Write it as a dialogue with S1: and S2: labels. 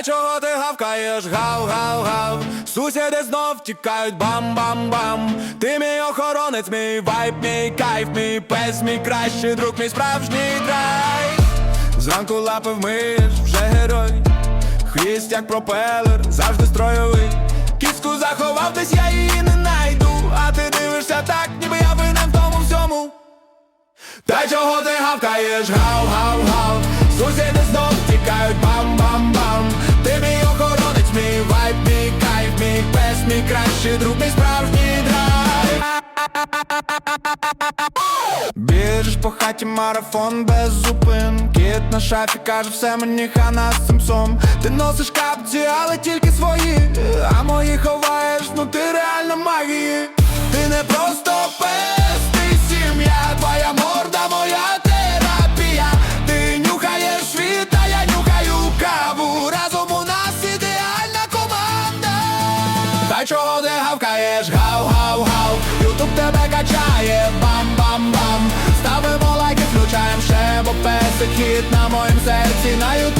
S1: Та чого ти гавкаєш, гав, гав, гав. Сусіди знов тікають, бам-бам-бам Ти мій охоронець, мій вайб, мій кайф, мій пес, мій кращий друг, мій справжній драйв. Зранку лапи вмиєш, вже герой. Хвіст як пропелер, завжди строєвий. Кіску заховав, десь я її не найду. А ти дивишся так, ніби я винен в тому всьому. Та чого ти гавкаєш, гав, гав, гав. Сусіди пес, кращий друг, мій справжній драйв. Біжиш по хаті марафон без зупин Кіт на шафі каже, все мені хана з цим Ти носиш капці, але тільки свої. А мої ховаєш, ну ти реально магії та чого ти гавкаєш, гав, гав, гав. Ютуб тебе качає, бам-бам-бам Ставимо лайки, включаємо ще, бо песик хіт на моїм серці. На ютубі вже